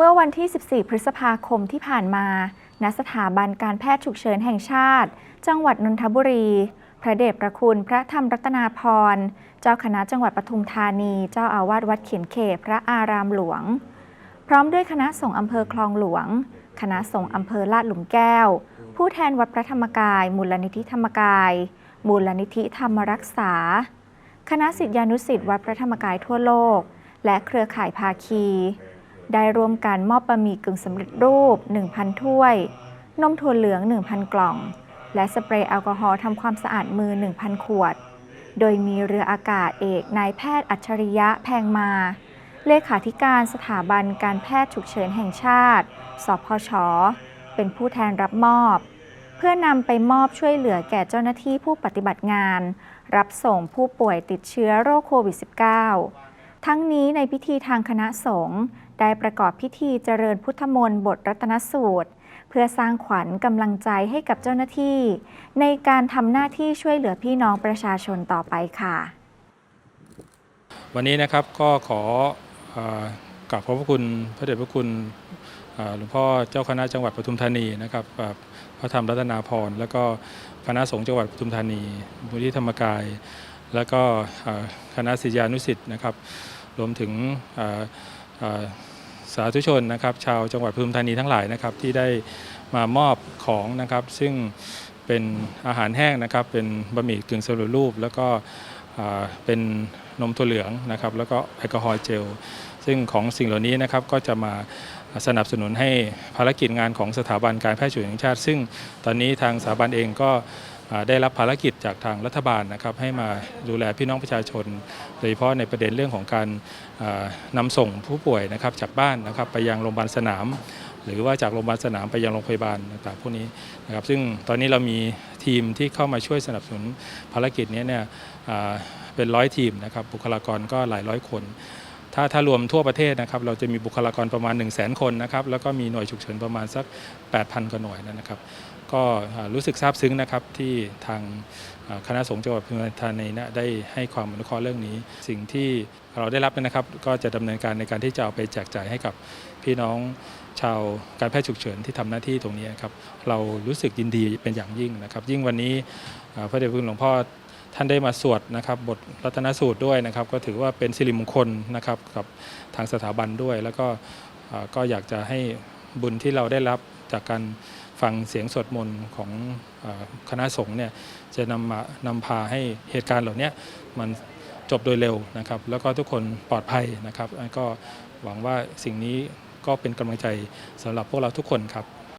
เมื่อวันที่ 14 พฤษภาคมที่ผ่านมา ณ สถาบันการแพทย์ฉุกเฉินแห่งชาติ จังหวัดนนทบุรี พระเดชพระคุณพระธรรมรัตนาพร เจ้าคณะจังหวัดปทุมธานี เจ้าอาวาสวัดเขียนเขตพระอารามหลวง พร้อมด้วยคณะสงฆ์อำเภอคลองหลวง คณะสงฆ์อำเภอลาดหลุมแก้ว ผู้แทนวัดพระธรรมกาย มูลนิธิธรรมกาย มูลนิธิธรรมรักษา คณะศิษยานุศิษย์วัดพระธรรมกายทั่วโลก และเครือข่ายภาคี ได้ร่วมกันมอบบะหมี่กึ่งสำเร็จรูป 1,000 ถ้วย นมถั่วเหลือง 1,000 กล่อง และสเปรย์แอลกอฮอล์ทำความสะอาดมือ 1,000 ขวด โดยมีเรืออากาศเอกนายแพทย์อัจฉริยะแพงมา เลขาธิการสถาบันการแพทย์ฉุกเฉินแห่งชาติ สพช เป็นผู้แทนรับมอบ เพื่อนำไปมอบช่วยเหลือแก่เจ้าหน้าที่ผู้ปฏิบัติงาน รับส่งผู้ป่วยติดเชื้อโรคโควิด -19 ทั้งนี้ในพิธีทางคณะสงฆ์ได้ประกอบพิธีเจริญพุทธมนต์บทรัตนสูตร เพื่อสร้างขวัญกำลังใจให้กับเจ้าหน้าที่ ในการทำหน้าที่ช่วยเหลือพี่น้องประชาชนต่อไปค่ะ วันนี้นะครับก็ขออกราบขอบพระคุณพระเดชพระคุณหลวงพ่อเจ้าคณะจังหวัดปทุมธานีนะครับพระธรรมรัตนาพรณ์แล้วก็คณะสงฆ์จังหวัดปทุมธานีมูลที่ธรรมกาย แล้วก็คณะศิษยานุศิษย์นะครับ รวมถึงสาธุชนนะครับ ชาวจังหวัดปทุมธานีทั้งหลายนะครับ ที่ได้มามอบของนะครับ ซึ่งเป็นอาหารแห้งนะครับ เป็นบะหมี่กึ่งสำเร็จรูป แล้วก็เป็นนมถั่วเหลืองนะครับ แล้วก็แอลกอฮอล์เจล ซึ่งของสิ่งเหล่านี้นะครับก็จะมาสนับสนุนให้ภารกิจงานของสถาบันการแพทย์ฉุกเฉินแห่งชาติ ซึ่งตอนนี้ทางสถาบันเองก็ ได้รับภารกิจจากทางรัฐบาลนะครับให้มาดูแลพี่น้องประชาชน โดยเฉพาะในประเด็นเรื่องของการอ่านำส่งผู้ป่วยนะครับจากบ้านนะครับไปยังโรงพยาบาลสนาม หรือว่าจากโรงพยาบาลสนามไปยังโรงพยาบาลต่างๆพวกนี้นะครับซึ่งตอนนี้เรามีทีมที่เข้ามาช่วยสนับสนุนภารกิจนี้เนี่ยเป็นร้อยทีมนะครับบุคลากรก็หลายร้อยคน ถ้าถ้ารวมทั่วประเทศนะครับ เราจะมีบุคลากรประมาณ 1 0 0 0 0แคนนะครับ แล้วก็มีหน่วยฉุกเฉินประมาณสัก 8,000 กว่าหน่วยนะครับ ก็รู้สึกซาบซึ้งนะครับที่ทางคณะสงฆ์จังหวัดปทุมธานีนะได้ให้ความอนุเคราะห์เรื่องนี้ สิ่งที่เราได้รับนะครับ ก็จะดำเนินการในการที่จะเอาไปแจกจ่ายให้กับพี่น้องชาวการแพทย์ฉุกเฉินที่ทำหน้าที่ตรงนี้ครับ เรารู้สึกยินดีเป็นอย่างยิ่งนะครับ ยิ่งวันนี้พระเดชพระคุณหลวงพ่อ ท่านได้มาสวดนะครับบทรัตนสูตรด้วยนะครับ ก็ถือว่าเป็นสิริมงคลนะครับกับทางสถาบันด้วย แล้วก็ก็อยากจะให้บุญที่เราได้รับจากการฟังเสียงสวดมนต์ของคณะสงฆ์เนี่ยจะนำมานำพาให้เหตุการณ์เหล่านี้มันจบโดยเร็วนะครับ แล้วก็ทุกคนปลอดภัยนะครับ ก็หวังว่าสิ่งนี้ก็เป็นกำลังใจสำหรับพวกเราทุกคนครับ